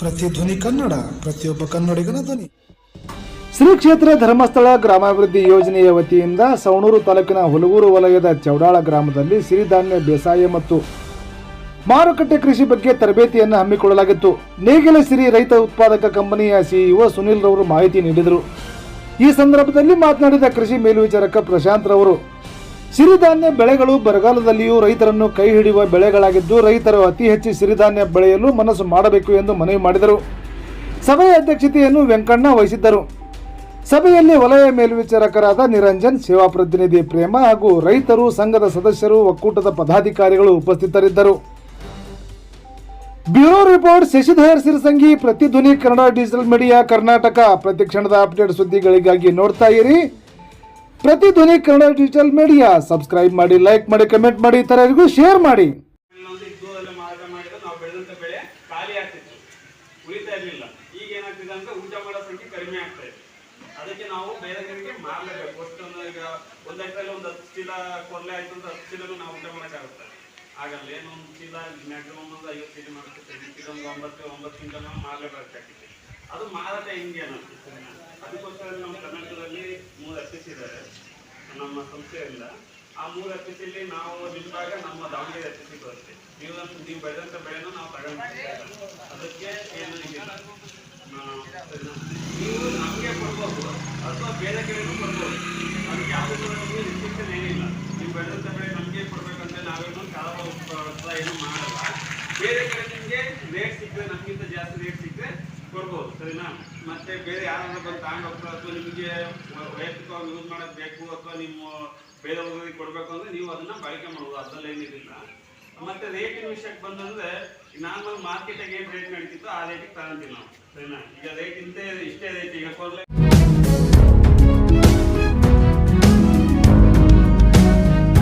ಪ್ರತಿಧ್ವನಿ ಕನ್ನಡ, ಪ್ರತಿಯೊಬ್ಬ ಕನ್ನಡಿಗನ ಧ್ವನಿ. ಶ್ರೀ ಕ್ಷೇತ್ರ ಧರ್ಮಸ್ಥಳ ಗ್ರಾಮಾಭಿವೃದ್ಧಿ ಯೋಜನೆಯ ವತಿಯಿಂದ ಸವಣೂರು ತಾಲೂಕಿನ ಹುಲಗೂರು ವಲಯದ ಚೌಡಾಳ ಗ್ರಾಮದಲ್ಲಿ ಸಿರಿಧಾನ್ಯ ಬೇಸಾಯ ಮತ್ತು ಮಾರುಕಟ್ಟೆ ಕೃಷಿ ಬಗ್ಗೆ ತರಬೇತಿಯನ್ನು ಹಮ್ಮಿಕೊಳ್ಳಲಾಗಿತ್ತು. ನೇಗಿಲ ಸಿರಿ ರೈತ ಉತ್ಪಾದಕ ಕಂಪನಿಯ ಸಿಇಒ ಸುನಿಲ್ ರವರು ಮಾಹಿತಿ ನೀಡಿದರು. ಈ ಸಂದರ್ಭದಲ್ಲಿ ಮಾತನಾಡಿದ ಕೃಷಿ ಮೇಲ್ವಿಚಾರಕ ಪ್ರಶಾಂತ್ ರವರು ಸಿರಿಧಾನ್ಯ ಬೆಳೆಗಳು ಬರಗಾಲದಲ್ಲಿಯೂ ರೈತರನ್ನು ಕೈ ಹಿಡಿಯುವ ಬೆಳೆಗಳಾಗಿದ್ದು ರೈತರು ಅತಿ ಹೆಚ್ಚು ಸಿರಿಧಾನ್ಯ ಬೆಳೆಯಲು ಮನಸ್ಸು ಮಾಡಬೇಕು ಎಂದು ಮನವಿ ಮಾಡಿದರು. ಸಭೆಯ ಅಧ್ಯಕ್ಷತೆಯನ್ನು ವೆಂಕಣ್ಣ ವಹಿಸಿದ್ದರು. ಸಭೆಯಲ್ಲಿ ವಲಯ ಮೇಲ್ವಿಚಾರಕರಾದ ನಿರಂಜನ್, ಸೇವಾ ಪ್ರತಿನಿಧಿ ಪ್ರೇಮ ಹಾಗೂ ರೈತರು, ಸಂಘದ ಸದಸ್ಯರು, ಒಕ್ಕೂಟದ ಪದಾಧಿಕಾರಿಗಳು ಉಪಸ್ಥಿತರಿದ್ದರು. Bureau report, Shashidhar Sirasangi, Pratidhwani Kannada digital media Karnataka. ಪ್ರತಿಕ್ಷಣದ ಅಪ್ಡೇಟ್ ಸುದ್ದಿಗಳಿಗಾಗಿ ನೋಡ್ತಾ ಇರಿ. Pratidhwani Kannada digital media. Subscribe ಮಾಡಿ ಲೈಕ್ ಮಾಡಿ ಕಮೆಂಟ್ ಮಾಡಿ, ಇತರರಿಗೂ ಶೇರ್ ಮಾಡಿ. ಮಾರಾಟ ಮಾಡಿದ್ರೆ ನಾವು ಬೆಳೆ ಖಾಲಿ ಉಳಿತಾ ಇರಲಿಲ್ಲ ಈಗ ಏನಾಗ್ತಿದೆ ಊಟ ಮಾಡೋ ಸಂಖ್ಯೆ ಕಡಿಮೆ ಆಗ್ತಾ ಅದಕ್ಕೆ ನಾವು ಮಾರಲೇಬೇಕು ಅಷ್ಟೊಂದು ಈಗ ಒಂದು ಹತ್ತು ಆಯ್ತು ಅಂತ ಹತ್ತು ನಾವು ಊಟ ಮಾಡೋಕ್ಕಾಗುತ್ತೆ ಆಗಲ್ಲ ಏನು ಒಂದು ಮ್ಯಾಕ್ಸಿಮಮ್ ಒಂದು ಐವತ್ತು ಒಂಬತ್ತು ಒಂಬತ್ತು ಅದು ಮಾರಾಟ ಹಿಂಗೆ ಅದಕ್ಕೋಸ್ಕರ ನಮ್ಮ ಕರ್ನಾಟಕದಲ್ಲಿ ನಮ್ಮ ಇಲ್ಲ ಆ ಮೂರು ಅತಿಥಿಯಲ್ಲಿ ನಾವು ನಿಂತಾಗ ನಮ್ಮ ದಾವಣಗೆರೆ ಅತಿಥಿ ಬರುತ್ತೆ. ನೀವು ನೀವು ಬೆಳೆದಂತ ಬೆಳೆನೂ ನಾವು ತಗೊಂಡಿದ್ದೀವಿ ಅದಕ್ಕೆ ಏನು ನಾವು- ನಮಗೆ ಕೊಡ್ಬೋದು, ಅಥವಾ ಬೇರೆ ಕಡೆನೂ ಕೊಡ್ಬೋದು. ಅದಕ್ಕೆ ಯಾವುದೇ ನಮಗೆ ರಿಸ್ಟ್ರಿಕ್ಷನ್ ಏನಿಲ್ಲ. ನೀವು ಬೆಳೆದಂತ ಬೆಳೆ ನಮಗೆ ಕೊಡ್ಬೇಕಂತ ನಾವೇನು ಕಾಲ ಏನು ಮಾಡಲ್ಲ. ಬೇರೆ ಕಡೆ ನಿಮಗೆ ರೇಟ್ ಸಿಕ್ಕರೆ, ನಮಗಿಂತ ಜಾಸ್ತಿ ರೇಟ್ ಸಿಕ್ಕರೆ ಕೊಡ್ಬೋದು, ಸರಿನಾ? ಮತ್ತೆ ಬೇರೆ ಯಾರನ್ನ ಬಂದು ತಗೊಂಡು ಅಥವಾ ನಿಮಗೆ ವೈಯಕ್ತಿಕವಾಗಿ ಯೂಸ್ ಮಾಡೋದು ಬೇಕು ಅಥವಾ ನಿಮ್ಮ ಬೇರೆಯವ್ರಿಗೆ ಕೊಡಬೇಕು ಅಂದ್ರೆ ನೀವು ಅದನ್ನ ಬಳಕೆ ಮಾಡ್ಬೋದು, ಅದ್ರಲ್ಲಿ ಏನಿದಿಲ್ಲ. ಮತ್ತೆ ರೇಟಿನ ವಿಷಯಕ್ಕೆ ಬಂದಂದ್ರೆ ನಾರ್ಮಲ್ ಮಾರ್ಕೆಟ್ ಏನು ರೇಟ್ ನಡೀತಿತ್ತು ಆ ರೇಟಿಗೆ ತಗೊಂತೀವಿ ನಾವು, ಸರಿನಾ? ಈಗ ರೇಟ್ ಇಂತೆ ಇಷ್ಟೇ ರೇಟ್ ಈಗ ಕೊಡ್ಲೆ